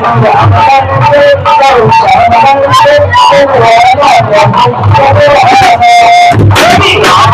倒车请注意倒车请注意倒车请注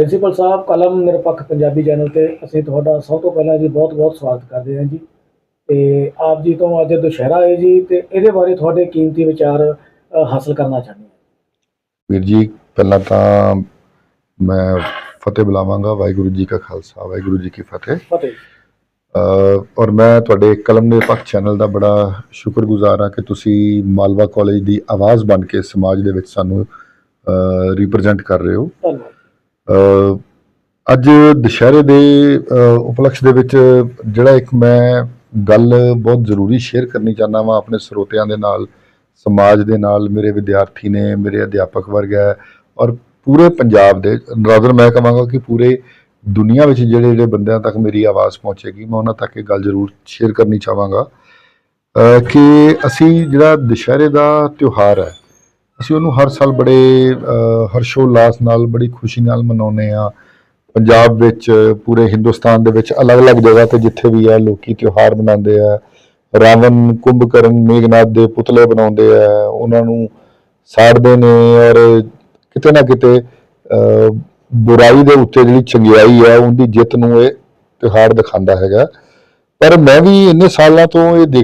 principal ਸਾਹਿਬ ਕਲਮ ਨਿਰਪੱਖ Punjabi channel ਤੇ ਅਸੀਂ ਤੁਹਾਡਾ ਸਭ ਤੋਂ ਪਹਿਲਾਂ ਜੀ ਬਹੁਤ-ਬਹੁਤ ਸਵਾਗਤ ਕਰਦੇ ਹਾਂ ਜੀ। ਤੇ ਆਪ ਜੀ ਤੋਂ ਅੱਜ ਦੁਸ਼ਹਿਰਾ ਹੈ ਜੀ ਤੇ ਇਹਦੇ ਬਾਰੇ ਤੁਹਾਡੇ ਕੀਮਤੀ ਵਿਚਾਰ ਹਾਸਲ ਕਰਨਾ ਚਾਹੁੰਦੇ ਹਾਂ। ਵੀਰ ਜੀ ਪਹਿਲਾਂ ਤਾਂ ਮੈਂ ਫਤਿਹ ਬੁਲਾਵਾਂਗਾ ਵਾਹਿਗੁਰੂ ਜੀ ਕਾ ਖਾਲਸਾ ਵਾਹਿਗੁਰੂ ਜੀ ਕੀ ਫਤਿਹ। ਫਤਿਹ। ਔਰ ਮੈਂ ਤੁਹਾਡੇ ਕਲਮ ਦੇ ਪੱਖ ਚੈਨਲ ਦਾ ਬੜਾ ਸ਼ੁਕਰਗੁਜ਼ਾਰ ਹਾਂ ਕਿ ਤੁਸੀਂ ਮਾਲਵਾ ਕਾਲਜ ਦੀ ਆਵਾਜ਼ ਬਣ ਕੇ ਸਮਾਜ ਦੇ ਵਿੱਚ ਸਾਨੂੰ ਰਿਪਰੈਜ਼ੈਂਟ ਕਰ ਰਹੇ ਹੋ। ਧੰਨਵਾਦ। ਅੱਜ ਦੁਸ਼ਹਿਰੇ ਦੇ ਉਪਲਕਸ਼ ਦੇ ਵਿੱਚ ਜਿਹੜਾ ਇੱਕ ਮੈਂ ਗੱਲ ਬਹੁਤ ਜ਼ਰੂਰੀ ਸ਼ੇਅਰ ਕਰਨੀ ਚਾਹੁੰਦਾ ਵਾਂ ਆਪਣੇ ਸਰੋਤਿਆਂ ਦੇ ਨਾਲ, ਸਮਾਜ ਦੇ ਨਾਲ, ਮੇਰੇ ਵਿਦਿਆਰਥੀ ਨੇ, ਮੇਰੇ ਅਧਿਆਪਕ ਵਰਗ ਹੈ ਔਰ ਪੂਰੇ ਪੰਜਾਬ ਦੇ ਰਾਦਰ ਮੈਂ ਕਹਾਂਗਾ ਕਿ ਪੂਰੇ ਦੁਨੀਆ ਵਿੱਚ ਜਿਹੜੇ ਜਿਹੜੇ ਬੰਦਿਆਂ ਤੱਕ ਮੇਰੀ ਆਵਾਜ਼ ਪਹੁੰਚੇਗੀ, ਮੈਂ ਉਹਨਾਂ ਤੱਕ ਇਹ ਗੱਲ ਜ਼ਰੂਰ ਸ਼ੇਅਰ ਕਰਨੀ ਚਾਹਾਂਗਾ ਕਿ ਅਸੀਂ ਜਿਹੜਾ ਦੁਸ਼ਹਿਰੇ ਦਾ ਤਿਉਹਾਰ ਹੈ ਅਸੀਂ ਉਹਨੂੰ ਹਰ ਸਾਲ ਬੜੇ ਅ, ਹਰਸ਼ੋਲਾਸ ਨਾਲ ਬੜੀ ਖੁਸ਼ੀ ਨਾਲ ਮਨਾਉਂਦੇ ਆ ਪੰਜਾਬ ਵਿੱਚ ਪੂਰੇ ਹਿੰਦੁਸਤਾਨ ਦੇ ਵਿੱਚ ਅਲੱਗ-ਅਲੱਗ ਜਗ੍ਹਾ ਤੇ ਜਿੱਥੇ ਵੀ ਹੈ ਲੋਕੀ ਤਿਉਹਾਰ ਮਨਾਉਂਦੇ ਆ। ਰਾਵਣ ਕੁੰਭਕਰਨ ਮੇਘਨਾਥ ਦੇ ਪੁਤਲੇ ਬਣਾਉਂਦੇ ਆ। ਉਹਨਾਂ ਨੂੰ ਸਾੜਦੇ ਨੇ ਔਰ ਕਿਤੇ ਨਾ ਕਿਤੇ ਬੁਰਾਈ ਦੇ ਉੱਤੇ ਜਿਹੜੀ ਚੰਗਿਆਈ ਹੈ ਉਹਦੀ ਜਿੱਤ ਨੂੰ ਇਹ ਤਿਉਹਾਰ ਦਿਖਾਉਂਦਾ ਹੈਗਾ। ਪਰ ਮੈਂ ਵੀ ਇੰਨੇ ਸਾਲਾਂ ਤੋਂ ਇਹ